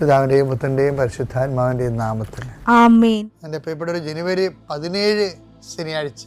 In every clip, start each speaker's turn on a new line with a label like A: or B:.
A: പിതാവിന്റെയും പുത്രന്റെയും പരിശുദ്ധാത്മാവിന്റെയും നാമത്തിൽ.
B: ആമേൻ.
A: എന്റെ പ്രിയപ്പെട്ട ഒരു ജനുവരി പതിനേഴ് ശനിയാഴ്ച.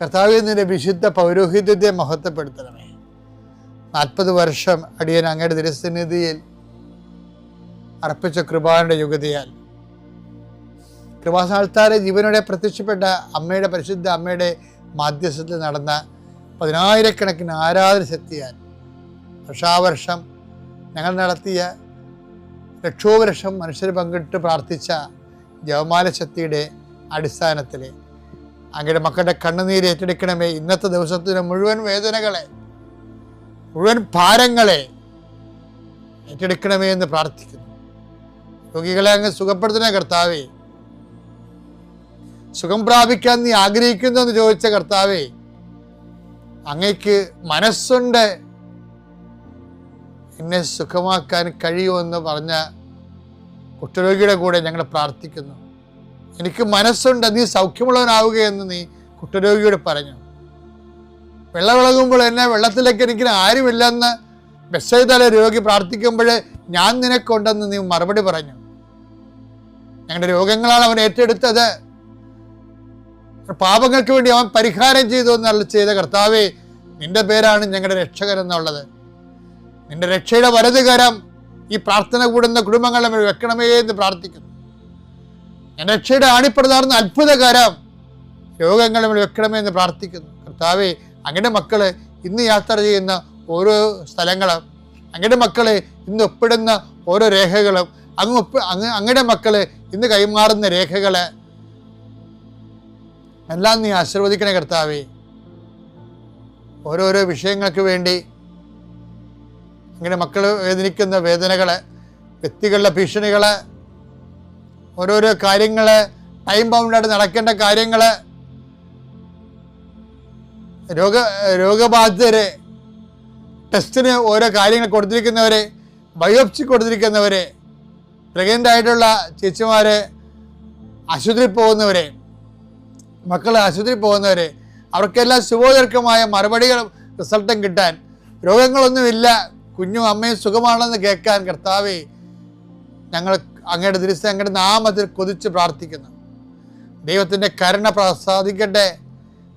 A: കർത്താവെ നിന്റെ വിശുദ്ധ പൗരോഹിത്യത്തെ മഹത്വപ്പെടുത്തണമേ. നാൽപ്പത് വർഷം അടിയൻ അങ്ങയുടെ തിരസ്ഥനിധിയിൽ അർപ്പിച്ച കൃപാന്റെ യുഗതിയാൽ കൃപാസാൽത്താരെ ജീവനോടെ പ്രത്യക്ഷപ്പെട്ട അമ്മയുടെ പരിശുദ്ധ അമ്മയുടെ മാധ്യസ്ഥത്തിൽ നടന്ന പതിനായിരക്കണക്കിന് ആരാധന ശക്തിയാൽ വർഷാവർഷം ഞങ്ങൾ നടത്തിയ ലക്ഷോപലക്ഷം മനുഷ്യർ പങ്കിട്ട് പ്രാർത്ഥിച്ച ജവമാല ശക്തിയുടെ അടിസ്ഥാനത്തിൽ അങ്ങയുടെ മക്കളുടെ കണ്ണുനീര് ഏറ്റെടുക്കണമേ. ഇന്നത്തെ ദിവസത്തിന് മുഴുവൻ വേദനകളെ മുഴുവൻ ഭാരങ്ങളെ ഏറ്റെടുക്കണമേ എന്ന് പ്രാർത്ഥിക്കുന്നു. രോഗികളെ അങ്ങ് സുഖപ്പെടുത്തുന്ന കർത്താവേ. സുഖം പ്രാപിക്കാൻ നീ ആഗ്രഹിക്കുന്നു എന്ന് ചോദിച്ച കർത്താവേ അങ്ങയ്ക്ക് മനസ്സുണ്ട്. എന്നെ സുഖമാക്കാൻ കഴിയുമെന്ന് പറഞ്ഞ കുട്ടരോഗിയുടെ കൂടെ ഞങ്ങൾ പ്രാർത്ഥിക്കുന്നു. എനിക്ക് മനസ്സുണ്ട് നീ സൗഖ്യമുള്ളവനാവുകയെന്ന് നീ കുട്ടരോഗിയോട് പറഞ്ഞു. വെള്ളമിളകുമ്പോൾ എന്നെ വെള്ളത്തിലേക്ക് എനിക്ക് ആരുമില്ലെന്ന് ബെസ്സൈതല രോഗി പ്രാർത്ഥിക്കുമ്പോൾ ഞാൻ നിനക്കുണ്ടെന്ന് നീ മറുപടി പറഞ്ഞു. ഞങ്ങളുടെ രോഗങ്ങളാണ് അവൻ ഏറ്റെടുത്തത്. പാപങ്ങൾക്ക് വേണ്ടി അവൻ പരിഹാരം ചെയ്തു എന്നുള്ള ചെയ്ത കർത്താവേ നിന്റെ പേരാണ് ഞങ്ങളുടെ രക്ഷകൻ എന്നുള്ളത്. നിന്റെ രക്ഷയുടെ വലതുകരം ഈ പ്രാർത്ഥന കൂടുന്ന കുടുംബങ്ങളെ വെക്കണമേ എന്ന് പ്രാർത്ഥിക്കുന്നു. ഞാൻ രക്ഷയുടെ ആണിപ്രതാർന്ന അത്ഭുതകരം നമ്മൾ വെക്കണമേ എന്ന് പ്രാർത്ഥിക്കുന്നു. കർത്താവെ അങ്ങയുടെ മക്കൾ ഇന്ന് യാത്ര ചെയ്യുന്ന ഓരോ സ്ഥലങ്ങളും അങ്ങയുടെ മക്കളെ ഇന്ന് ഒപ്പിടുന്ന ഓരോ രേഖകളും അങ്ങ് ഒപ്പ് അങ്ങ് അങ്ങയുടെ മക്കൾ ഇന്ന് കൈമാറുന്ന രേഖകൾ എല്ലാം നീ ആശീർവദിക്കണേ കർത്താവേ. ഓരോരോ വിഷയങ്ങൾക്ക് വേണ്ടി അങ്ങനെ മക്കൾ വേദനിക്കുന്ന വേദനകളെ വ്യക്തികളുടെ ഭീഷണികൾ ഓരോരോ കാര്യങ്ങൾ ടൈം ബൗണ്ടായിട്ട് നടക്കേണ്ട കാര്യങ്ങൾ രോഗ രോഗബാധിതരെ ടെസ്റ്റിന് ഓരോ കാര്യങ്ങൾ കൊടുത്തിരിക്കുന്നവരെ ബയോപ്സി കൊടുത്തിരിക്കുന്നവരെ പ്രഗ്നന്റ് ആയിട്ടുള്ള ചേച്ചിമാരെ ആശുപത്രിയിൽ പോകുന്നവരെ മക്കൾ ആശുപത്രിയിൽ പോകുന്നവരെ അവർക്കെല്ലാം ശുഭോദർക്കമായ മറുപടികളും റിസൾട്ടും കിട്ടാൻ രോഗങ്ങളൊന്നുമില്ല കുഞ്ഞും അമ്മയും സുഖമാണെന്ന് കേൾക്കാൻ കർത്താവേ ഞങ്ങൾ അങ്ങയുടെ ദൃശ്യം അങ്ങയുടെ നാമത്തിൽ കൊതിച്ച് പ്രാർത്ഥിക്കുന്നു. ദൈവത്തിന്റെ കരുണ പ്രസാദിക്കട്ടെ.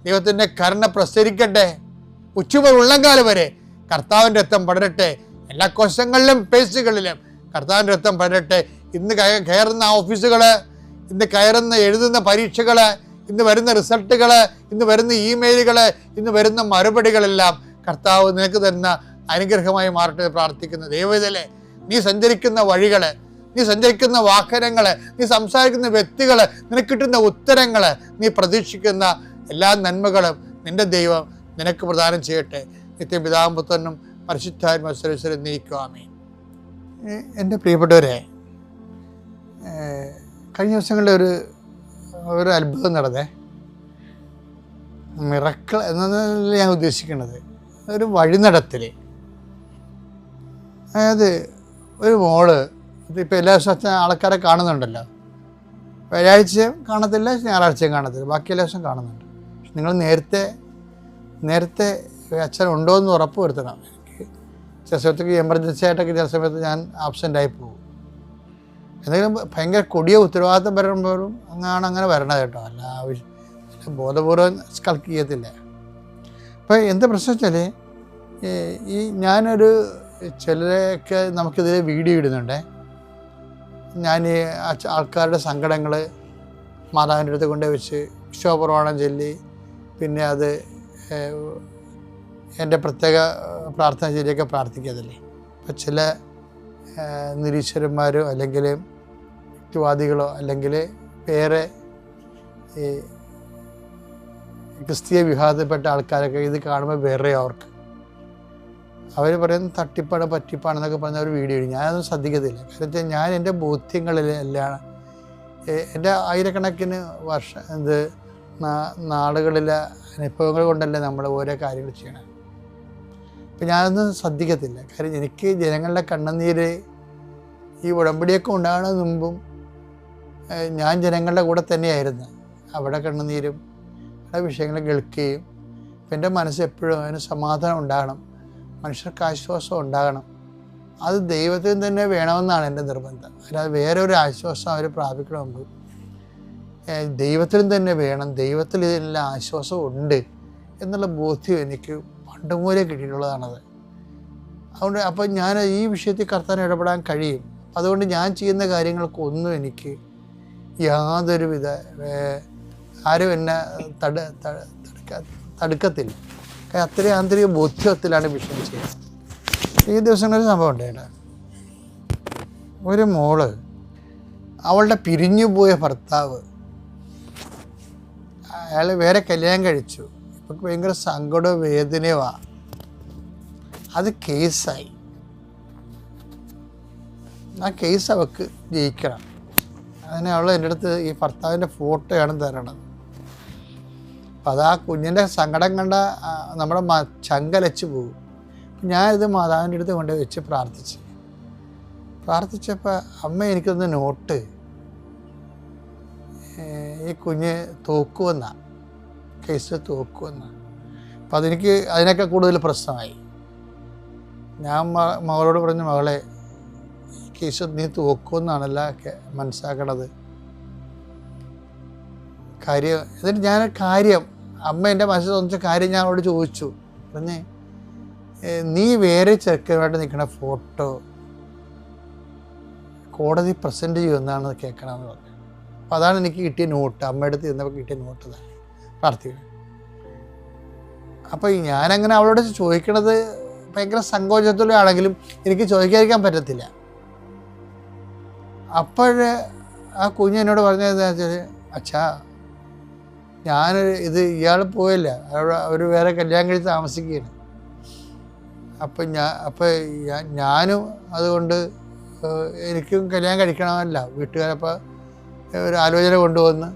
A: ദൈവത്തിന്റെ കരുണ പ്രസരിക്കട്ടെ. ഉച്ചുമ ഉള്ളംകാലം വരെ കർത്താവിന്റെ രക്തം പടരട്ടെ. എല്ലാ കോശങ്ങളിലും പേശുകളിലും കർത്താവിന്റെ രക്തം പടരട്ടെ. ഇന്ന് കയറുന്ന ഓഫീസുകൾ ഇന്ന് കയറുന്ന എഴുതുന്ന പരീക്ഷകൾ ഇന്ന് വരുന്ന റിസൾട്ടുകൾ ഇന്ന് വരുന്ന ഇമെയിലുകൾ ഇന്ന് വരുന്ന മറുപടികളെല്ലാം കർത്താവ് നിനക്ക് തരുന്ന അനുഗ്രഹമായി മാറട്ടെ പ്രാർത്ഥിക്കുന്നു. ദൈവത്തിലെ നീ സഞ്ചരിക്കുന്ന വഴികൾ നീ സഞ്ചരിക്കുന്ന വാഹനങ്ങൾ നീ സംസാരിക്കുന്ന വ്യക്തികൾ നിനക്ക് കിട്ടുന്ന ഉത്തരങ്ങൾ നീ പ്രതീക്ഷിക്കുന്ന എല്ലാ നന്മകളും നിന്റെ ദൈവം നിനക്ക് പ്രദാനം ചെയ്യട്ടെ. നിത്യപിതാവും പുത്രനും പരിശുദ്ധാത്മ മത്സരം നീക്കുവാമേ എന്റെ പ്രിയപ്പെട്ടവരെ കഴിഞ്ഞ ദിവസങ്ങളിൽ ഒരു ഒരു അത്ഭുതം നടന്നേ. മിറക്കൾ എന്നല്ല ഞാൻ ഉദ്ദേശിക്കുന്നത് ഒരു വഴിനടത്തിൽ അതായത് ഒരു മോൾ ഇതിപ്പോൾ എല്ലാ ദിവസവും ആൾക്കാരെ കാണുന്നുണ്ടല്ലോ. വ്യാഴാഴ്ചയും കാണത്തില്ല ഞായറാഴ്ചയും കാണത്തില്ല. ബാക്കി എല്ലാ ദിവസവും കാണുന്നുണ്ട്. നിങ്ങൾ നേരത്തെ നേരത്തെ അച്ഛൻ ഉണ്ടോ എന്ന് ഉറപ്പ് വരുത്തണം. എനിക്ക് ചില സമയത്തേക്ക് എമർജൻസി ആയിട്ടൊക്കെ ചില സമയത്ത് ഞാൻ ആബ്സെന്റ് ആയി പോകും. എന്തെങ്കിലും ഭയങ്കര കൊടിയ ഉത്തരവാദിത്തം വരുമ്പോഴും അങ്ങാണ് അങ്ങനെ വരണത് കേട്ടോ. അല്ല ആവശ്യം ബോധപൂർവം സ്കൾക്ക് ചെയ്യത്തില്ല അപ്പോൾ എന്ത് പ്രശ്നം വെച്ചാൽ ഈ ഞാനൊരു ചിലരൊക്കെ നമുക്കിതിൽ വീഡിയോ ഇടുന്നുണ്ടേ. ഞാൻ ആൾക്കാരുടെ സങ്കടങ്ങൾ മാതാവിന്റെ അടുത്ത് കൊണ്ടുപോയി വെച്ച് വിശ്വപ്രവാണം ചൊല്ലി പിന്നെ അത് എന്റെ പ്രത്യേക പ്രാർത്ഥന ചൊല്ലിയൊക്കെ പ്രാർത്ഥിക്കാതല്ലേ. അപ്പം ചില നിരീശ്വരന്മാരോ അല്ലെങ്കിൽ യുക്തിവാദികളോ അല്ലെങ്കിൽ വേറെ ഈ ക്രിസ്തീയ വിഭാഗത്തിൽപ്പെട്ട ആൾക്കാരൊക്കെ ഇത് കാണുമ്പോൾ വേറെ അവർക്ക്. അവർ പറയുന്നത് തട്ടിപ്പാണ് പറ്റിപ്പാണെന്നൊക്കെ പറഞ്ഞ ഒരു വീഡിയോ ഇടും. ഞാനതൊന്നും ശ്രദ്ധിക്കത്തില്ല. കാരണം ഞാൻ എന്റെ ബോധ്യങ്ങളിൽ എല്ലാം എന്റെ ആയിരക്കണക്കിന് വർഷം ഇത് നാ- നാളുകളിലെ അനുഭവങ്ങൾ കൊണ്ടല്ലേ നമ്മൾ ഓരോ കാര്യങ്ങൾ ചെയ്യണം. അപ്പം ഞാനൊന്നും ശ്രദ്ധിക്കത്തില്ല. കാര്യം എനിക്ക് ജനങ്ങളുടെ കണ്ണുനീര് ഈ ഉടമ്പടിയൊക്കെ ഉണ്ടാകുന്നതിന് മുമ്പും ഞാൻ ജനങ്ങളുടെ കൂടെ തന്നെയായിരുന്നു. അവിടെ കണ്ണുനീരും അവിടെ വിഷയങ്ങൾ കേൾക്കുകയും എന്റെ മനസ്സ് എപ്പോഴും അതിന് സമാധാനം ഉണ്ടാകണം. മനുഷ്യർക്ക് ആശ്വാസം ഉണ്ടാകണം. അത് ദൈവത്തിൽ തന്നെ വേണമെന്നാണ് എന്റെ നിർബന്ധം. അല്ലാതെ വേറെ ഒരു ആശ്വാസം അവർ പ്രാപിക്കണമെങ്കിൽ ദൈവത്തിനും തന്നെ വേണം ദൈവത്തിൽ ഇതിനെല്ലാം ആശ്വാസം ഉണ്ട് എന്നുള്ള ബോധ്യം എനിക്ക് പണ്ട് കിട്ടിയിട്ടുള്ളതാണത്. അതുകൊണ്ട് അപ്പം ഞാൻ ഈ വിഷയത്തിൽ കർത്താൻ ഇടപെടാൻ കഴിയും. അതുകൊണ്ട് ഞാൻ ചെയ്യുന്ന കാര്യങ്ങൾക്കൊന്നും എനിക്ക് യാതൊരുവിധ ആരും എന്നെ തട തടുക്കത്തില്ല. അത്രയും ആന്തരിക ബോധ്യത്തിലാണ് വിഷയം ചെയ്യുന്നത്. ഈ ദിവസങ്ങളിൽ സംഭവം ഉണ്ടായിട്ടാ ഒരു മോൾ അവളുടെ പിരിഞ്ഞുപോയ ഭർത്താവ് അയാൾ വേറെ കല്യാണം കഴിച്ചു. ഇപ്പം ഭയങ്കര സങ്കടവും വേദനയുമാ. അത് കേസായി. ആ കേസ് അവൾക്ക് ജയിക്കണം. അതിന് അവൾ എന്റെ അടുത്ത് ഈ ഭർത്താവിന്റെ ഫോട്ടോയാണ് തരണത്. അപ്പം അത് ആ കുഞ്ഞിന്റെ സങ്കടം കണ്ട നമ്മുടെ മ ചങ്കലച്ച് പോകും. ഞാനിത് മാതാവിന്റെ അടുത്ത് കൊണ്ട് വെച്ച് പ്രാർത്ഥിച്ച്. പ്രാർത്ഥിച്ചപ്പോൾ അമ്മ എനിക്കൊന്ന് നോട്ട്. ഈ കുഞ്ഞ് തോക്കുവെന്ന കേസ് തോക്കുവെന്ന. അപ്പം അതെനിക്ക് അതിനൊക്കെ കൂടുതൽ പ്രശ്നമായി. ഞാൻ മകളോട് പറഞ്ഞു മകളെ കേസ് നീ തോക്കുമെന്നാണല്ല മനസ്സാക്കണത് കാര്യം എന്നിട്ട് ഞാൻ കാര്യം അമ്മ എന്റെ മനസ്സിൽ തോന്നിച്ച കാര്യം ഞാൻ അവളോട് ചോദിച്ചു. പറഞ്ഞേ നീ വേറെ ചെറുക്കനുമായിട്ട് നിൽക്കുന്ന ഫോട്ടോ കോടതി പ്രസന്റ് ചെയ്യുമെന്നാണ് കേൾക്കണമെന്ന് പറഞ്ഞു. അപ്പോൾ അതാണ് എനിക്ക് കിട്ടിയ നോട്ട്. അമ്മയുടെ അടുത്ത് ഇരുന്നപ്പോൾ കിട്ടിയ നോട്ട് തന്നെ പ്രാർത്ഥിക്കണം അപ്പോൾ ഞാനങ്ങനെ അവളോട് ചോദിക്കണത് ഭയങ്കര സങ്കോചത്തിലാണെങ്കിലും എനിക്ക് ചോദിക്കാതിരിക്കാൻ പറ്റത്തില്ല. അപ്പോഴേ ആ കുഞ്ഞ് എന്നോട് പറഞ്ഞത് എന്താ വെച്ചാൽ അച്ഛാ ഞാൻ ഇത് ഇയാൾ പോയല്ല. അവർ വേറെ കല്യാണം കഴിച്ച് താമസിക്കുകയാണ്. അപ്പം ഞാൻ അപ്പം ഞാനും അതുകൊണ്ട് എനിക്കും കല്യാണം കഴിക്കണമല്ല. വീട്ടുകാരപ്പോൾ ഒരു ആലോചന കൊണ്ടുവന്ന്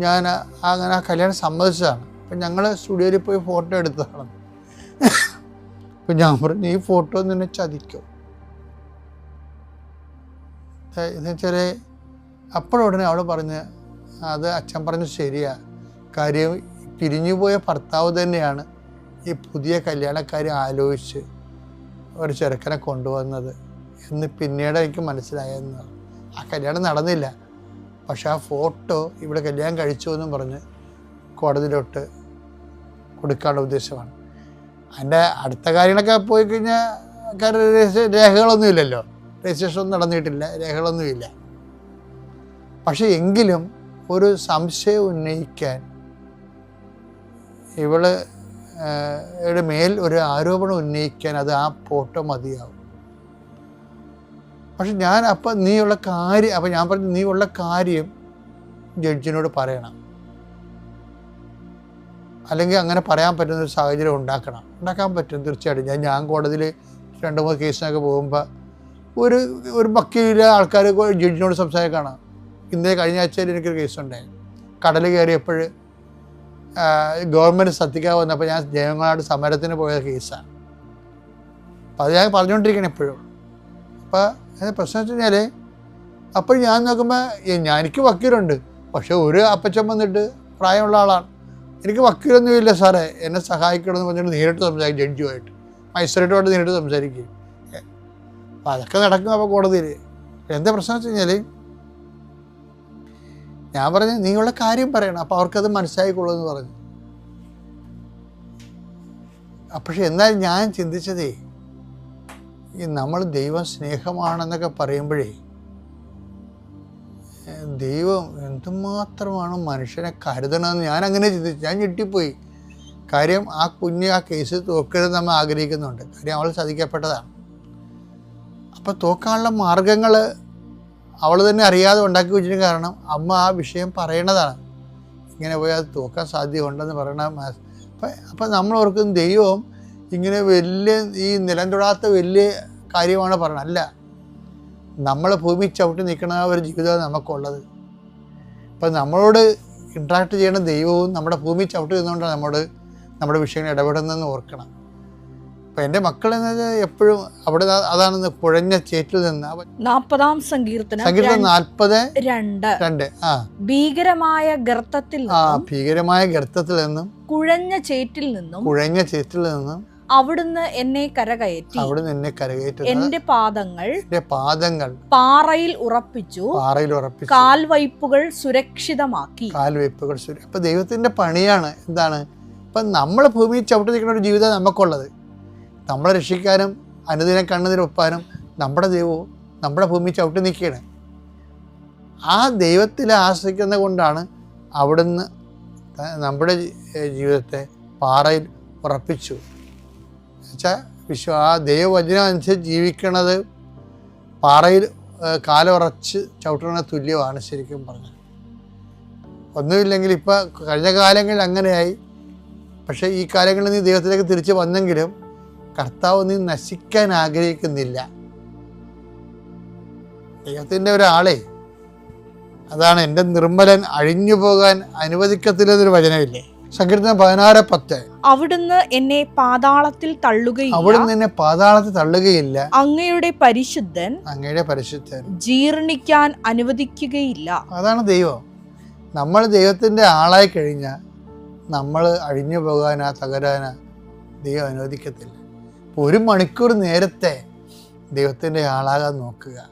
A: ഞാൻ അങ്ങനെ ആ കല്യാണം സമ്മതിച്ചതാണ്. അപ്പം ഞങ്ങൾ സ്റ്റുഡിയോയിൽ പോയി ഫോട്ടോ എടുത്തതാണ്. അപ്പം ഞാൻ പറഞ്ഞു ഈ ഫോട്ടോ നിന്നെ ചതിക്കും. എന്ന് വെച്ചാൽ അപ്പോഴുടനെ അവൾ പറഞ്ഞ് അത് അച്ഛൻ പറഞ്ഞു ശരിയാ. കാര്യം പിരിഞ്ഞു പോയ ഭർത്താവ് തന്നെയാണ് ഈ പുതിയ കല്യാണക്കാരി ആലോചിച്ച് ഒരു ചെറുക്കനെ കൊണ്ടുവന്നത് എന്ന് പിന്നീട് എനിക്ക് മനസ്സിലായെന്ന്. ആ കല്യാണം നടന്നില്ല. പക്ഷെ ആ ഫോട്ടോ ഇവിടെ കല്യാണം കഴിച്ചു എന്നും പറഞ്ഞ് കോടതിയിലോട്ട് കൊടുക്കാനുള്ള ഉദ്ദേശമാണ്. അതിന്റെ അടുത്ത കാര്യങ്ങളൊക്കെ പോയി കഴിഞ്ഞാൽ കാര്യം ഇല്ലല്ലോ രജിസ്ട്രേഷൻ ഒന്നും നടന്നിട്ടില്ല. രേഖകളൊന്നുമില്ല. പക്ഷെ എങ്കിലും ഒരു സംശയം ഉന്നയിക്കാൻ ഇവൾ മേൽ ഒരു ആരോപണം ഉന്നയിക്കാൻ അത് ആ ഫോട്ടോ മതിയാവും. പക്ഷെ ഞാൻ അപ്പം നീയുള്ള കാര്യം അപ്പം ഞാൻ പറഞ്ഞു നീയുള്ള കാര്യം ജഡ്ജിനോട് പറയണം. അല്ലെങ്കിൽ അങ്ങനെ പറയാൻ പറ്റുന്ന ഒരു സാഹചര്യം ഉണ്ടാക്കണം. ഉണ്ടാക്കാൻ പറ്റും തീർച്ചയായിട്ടും. ഞാൻ ഞാൻ കോടതിയിൽ രണ്ട് മൂന്ന് കേസിനൊക്കെ പോകുമ്പോൾ ഒരു ഒരു വക്കീലിലെ ആൾക്കാർ ജഡ്ജിനോട് സംസാരിക്കണം. ഇന്നേ കഴിഞ്ഞ ആഴ്ചയിൽ എനിക്കൊരു കേസുണ്ടായി. കടൽ കയറിയപ്പോൾ ഗവൺമെന്റ് ശ്രദ്ധിക്കാൻ വന്നപ്പോൾ ഞാൻ ജനങ്ങളോട് സമരത്തിന് പോയ കേസാണ്. അപ്പോൾ അത് ഞാൻ പറഞ്ഞുകൊണ്ടിരിക്കണം എപ്പോഴും അപ്പോൾ അതിന്റെ പ്രശ്നം വെച്ച് കഴിഞ്ഞാൽ അപ്പോൾ ഞാൻ നോക്കുമ്പോൾ ഞാൻ എനിക്ക് വക്കീലുണ്ട്. പക്ഷേ ഒരു അപ്പച്ചൻ വന്നിട്ട് പ്രായമുള്ള ആളാണ്. എനിക്ക് വക്കീലൊന്നുമില്ല സാറേ. എന്നെ സഹായിക്കണമെന്ന് പറഞ്ഞിട്ട് നേരിട്ട് സംസാരിക്കും ജഡ്ജുമായിട്ട് മജിസ്ട്രേറ്റുമായിട്ട് നേരിട്ട് സംസാരിക്കുകയും അപ്പോൾ അതൊക്കെ നടക്കും അപ്പോൾ കോടതിയിൽ എന്താ പ്രശ്നം വെച്ച് കഴിഞ്ഞാൽ ഞാൻ പറഞ്ഞു നീയുള്ള കാര്യം പറയണം. അപ്പോൾ അവർക്കത് മനസ്സിലായിക്കൊള്ളൂ എന്ന് പറഞ്ഞു. പക്ഷെ എന്നാൽ ഞാൻ ചിന്തിച്ചതേ ഈ നമ്മൾ ദൈവം സ്നേഹമാണെന്നൊക്കെ പറയുമ്പോഴേ ദൈവം എന്തുമാത്രമാണ് മനുഷ്യനെ കരുതണമെന്ന് ഞാൻ അങ്ങനെ ചിന്തിച്ചു. ഞാൻ ഞെട്ടിപ്പോയി. കാര്യം ആ കുഞ്ഞ് ആ കേസ് തോക്കരുത് നമ്മൾ ആഗ്രഹിക്കുന്നുണ്ട്. കാര്യം അവൾ ചതിക്കപ്പെട്ടതാണ്. അപ്പോൾ തോക്കാനുള്ള മാർഗങ്ങൾ അവൾ തന്നെ അറിയാതെ ഉണ്ടാക്കി വെച്ചിട്ട് കാരണം അമ്മ ആ വിഷയം പറയണതാണ് ഇങ്ങനെ പോയി അത് തോക്കാൻ സാധ്യതയുണ്ടെന്ന് പറയണ അപ്പം അപ്പം നമ്മൾ ഓർക്കും ദൈവം ഇങ്ങനെ വലിയ ഈ നിലം തൊടാത്ത വലിയ കാര്യമാണ് പറയണത് അല്ല നമ്മൾ ഭൂമി ചവിട്ടി നിൽക്കുന്ന ആ ഒരു ജീവിതമാണ് നമുക്കുള്ളത്. അപ്പം നമ്മളോട് ഇൻട്രാക്ട് ചെയ്യുന്ന ദൈവവും നമ്മുടെ ഭൂമി ചവിട്ടി നിന്നുകൊണ്ടാണ് നമ്മോട് നമ്മുടെ വിഷയങ്ങൾ ഇടപെടുന്നതെന്ന് ഓർക്കണം. അപ്പം എന്റെ മക്കൾ എന്നത് എപ്പോഴും അവിടെ അതാണ് പുഴഞ്ഞ ചേറ്റിൽ നിന്ന്
B: നാൽപ്പതാം സങ്കീർത്തനം രണ്ട്-
A: നാൽപ്പത്
B: രണ്ട്
A: രണ്ട് ആ.
B: ഭീകരമായ ഗർത്തത്തിൽ
A: ആ ഭീകരമായ ഗർത്തത്തിൽ നിന്നും
B: കുഴഞ്ഞ ചേറ്റിൽ നിന്നും
A: കുഴഞ്ഞ ചേറ്റിൽ നിന്നും
B: അവിടുന്ന് എന്നെ കരകയറ്റി.
A: അവിടുന്ന് എന്നെ കരകയറ്റി.
B: എന്റെ പാദങ്ങൾ
A: എന്റെ പാദങ്ങൾ
B: പാറയിൽ ഉറപ്പിച്ചു.
A: പാറയിൽ ഉറപ്പിച്ചു.
B: കാൽവയ്പ്പുകൾ സുരക്ഷിതമാക്കി.
A: കാൽവയ്പ്പുകൾ അപ്പൊ ദൈവത്തിന്റെ പണിയാണ് എന്താണ്? ഇപ്പൊ നമ്മൾ ഭൂമിയിൽ ചവിട്ടി നിൽക്കുന്ന ഒരു ജീവിതം നമുക്കുള്ളത്. നമ്മളെ രക്ഷിക്കാനും അനുദിനം കണ്ണുനീർ ഒപ്പാനും നമ്മുടെ ദൈവവും നമ്മുടെ ഭൂമി ചവിട്ടി നിൽക്കുകയാണ് ആ ദൈവത്തിൽ ആശ്രയിക്കുന്നത് കൊണ്ടാണ് അവിടുന്ന് നമ്മുടെ ജീവിതത്തെ പാറയിൽ ഉറപ്പിച്ചു. എന്നുവെച്ചാൽ വിശ്വ ആ ദൈവവചനം അനുസരിച്ച് ജീവിക്കണത് പാറയിൽ കാലുറച്ച് ചവിട്ടുന്ന തുല്യമാണ് ശരിക്കും പറഞ്ഞത് ഒന്നുമില്ലെങ്കിൽ ഇപ്പം കഴിഞ്ഞ കാലങ്ങളിൽ അങ്ങനെയായി. പക്ഷേ ഈ കാലങ്ങളിൽ നീ ദൈവത്തിലേക്ക് തിരിച്ച് വന്നെങ്കിലും കർത്താവ് നീ നശിക്കാൻ ആഗ്രഹിക്കുന്നില്ല. ദൈവത്തിന്റെ ഒരാളെ അതാണ് എന്റെ നിർമ്മലൻ അഴിഞ്ഞു പോകാൻ അനുവദിക്കത്തില്ലെന്നൊരു വചനമില്ലേ? സങ്കീർത്തനം പതിനാറ് പത്ത്.
C: അവിടുന്ന് എന്നെ പാതാളത്തിൽ തള്ളുകയില്ല.
A: അവിടുന്ന് എന്നെ പാതാളത്തിൽ തള്ളുകയില്ല.
C: അങ്ങയുടെ പരിശുദ്ധൻ
A: അങ്ങയുടെ പരിശുദ്ധൻ
C: ജീർണിക്കാൻ അനുവദിക്കുകയില്ല.
A: അതാണ് ദൈവം. നമ്മൾ ദൈവത്തിന്റെ ആളായി കഴിഞ്ഞാൽ നമ്മൾ അഴിഞ്ഞു പോകാനാ തകരാനാ ദൈവം അനുവദിക്കത്തില്ല. ഒരു മണിക്കൂർ നേരത്തെ ദൈവത്തിന്റെ ആളാകാൻ നോക്കുക.